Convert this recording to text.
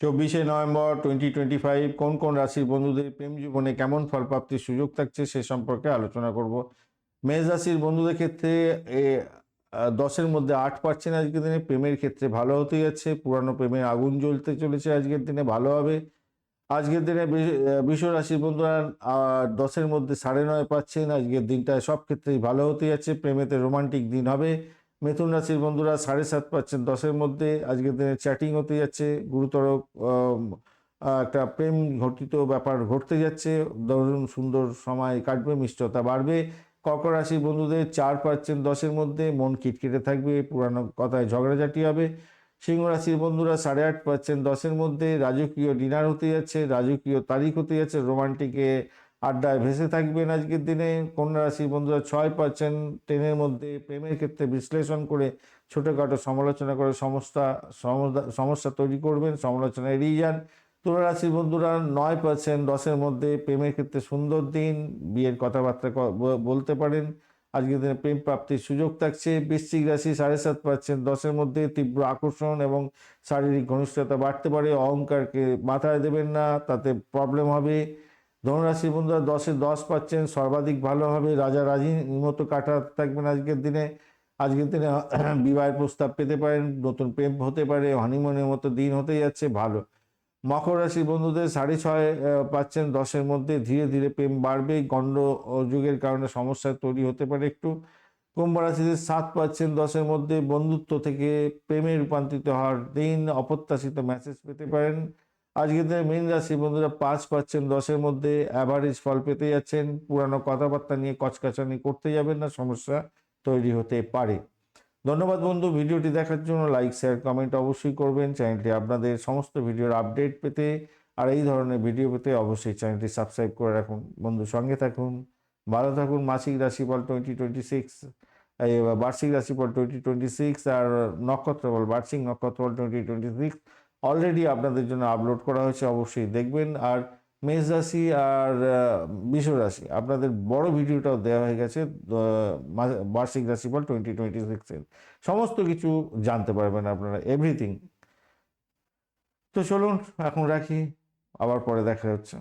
চব্বিশে November twenty twenty five কোন কোন রাশির বন্ধুদের প্রেম জীবনে কেমন ফল প্রাপ্তির সুযোগ থাকছে সে সম্পর্কে আলোচনা করব। মেষ রাশির বন্ধুদের ক্ষেত্রে দশের মধ্যে আট পাচ্ছেন আজকের দিনে। প্রেমের ক্ষেত্রে ভালো হতে যাচ্ছে। পুরানো প্রেমের আগুন জ্বলতে চলেছে আজকের দিনে, ভালো হবে। আজকের দিনে রাশির বন্ধুরা দশের মধ্যে সাড়ে নয় পাচ্ছেন আজকের দিনটা সব ক্ষেত্রেই ভালো হতে যাচ্ছে। প্রেমেতে রোমান্টিক দিন হবে। মিথুন রাশির বন্ধুরা সাড়ে সাত পাচ্ছেন। দশের মধ্যে আজকের দিনে চ্যাটিং হতে যাচ্ছে। গুরুতর একটা প্রেম ঘটিত ব্যাপার ঘটতে যাচ্ছে। দারুণ সুন্দর সময় কাটবে, মিষ্টতা বাড়বে। কর্কট রাশির বন্ধুদের চার পাচ্ছেন দশের মধ্যে। মন খিটখিটে থাকবে, পুরানো কথায় ঝগড়াঝাটি হবে। সিংহ রাশির বন্ধুরা সাড়ে আট পাচ্ছেন দশের মধ্যে। রাজকীয় ডিনার হতে যাচ্ছে, রাজকীয় তারিখ হতে যাচ্ছে। রোমান্টিকে আড্ডায় ভেসে থাকবেন আজকের দিনে। কন্যা রাশির বন্ধুরা, ছয় পাচ্ছেন ট্রেনের মধ্যে প্রেমের ক্ষেত্রে বিশ্লেষণ করে ছোটোখাটো সমালোচনা করে সমস্যা, সমস্যা- তৈরি করবেন, সমালোচনা এড়িয়ে যান। তুলা রাশির বন্ধুরা, নয় পাচ্ছেন দশের মধ্যে প্রেমের ক্ষেত্রে সুন্দর দিন। বিয়ের কথাবার্তা বলতে পারেন। আজকের দিনে প্রেম প্রাপ্তির সুযোগ থাকছে। বৃশ্চিক রাশি সাড়ে সাত পাচ্ছেন দশের মধ্যে তীব্র আকর্ষণ এবং শারীরিক ঘনিষ্ঠতা বাড়তে পারে। অহংকারকে মাথায় দেবেন না, তাতে প্রবলেম হবে। ধনুরাশির বন্ধুরা দশে দশ পাচ্ছেন, সর্বাধিক ভালো হবে। রাজা রাজির মতো কাটাতে থাকবেন আজকের দিনে। আজকের দিনে বিবাহের প্রস্তাব পেতে পারেন, নতুন প্রেম হতে পারে হানিমুনের মতো দিন হতে যাচ্ছে, ভালো। মকর রাশির বন্ধুদের সাড়ে ছয় পাচ্ছেন দশের মধ্যে। ধীরে ধীরে প্রেম বাড়বে গণ্ড যুগের কারণে সমস্যা তৈরি হতে পারে একটু। কুম্ভ রাশিদের সাত পাচ্ছেন দশের মধ্যে। বন্ধুত্ব থেকে প্রেমে রূপান্তরিত হওয়ার দিন, অপ্রত্যাশিত মেসেজ পেতে পারেন। আজকের দিনে মীন রাশি বন্ধুরা পাঁচ পাচ্ছেন, দশের মধ্যে অ্যাভারেজ ফল পেতে যাচ্ছেন। পুরানো কথাবার্তা নিয়ে কচকাচানি করতে যাবেন না, সমস্যা তৈরি হতে পারে। ধন্যবাদ বন্ধু, ভিডিওটি দেখার জন্য লাইক শেয়ার কমেন্ট অবশ্যই করবেন। চ্যানেলটি আপনাদের সমস্ত ভিডিওর আপডেট পেতে আর এই ধরনের ভিডিও পেতে অবশ্যই চ্যানেলটি সাবস্ক্রাইব করে রাখুন। বন্ধু, সঙ্গে থাকুন। ভালো থাকুন। মাসিক রাশিফল টোয়েন্টি টোয়েন্টি সিক্স বার্ষিক রাশিফল টোয়েন্টি টোয়েন্টি সিক্স আর নক্ষত্রফল, বার্ষিক নক্ষত্রফল টোয়েন্টি টোয়েন্টি সিক্স অলরেডি আপনাদের জন্য আপলোড করা হয়েছে, অবশ্যই দেখবেন। আর মেষ রাশি আর বিশ্ব রাশি, আপনাদের বড় ভিডিওটাও দেওয়া হয়ে গেছে বার্ষিক রাশি বার্ষিক রাশিফল টোয়েন্টি টোয়েন্টি সিক্সের সমস্ত কিছু জানতে পারবেন আপনারা এভরিথিং তো চলুন, এখন রাখি, আবার পরে দেখা হচ্ছে।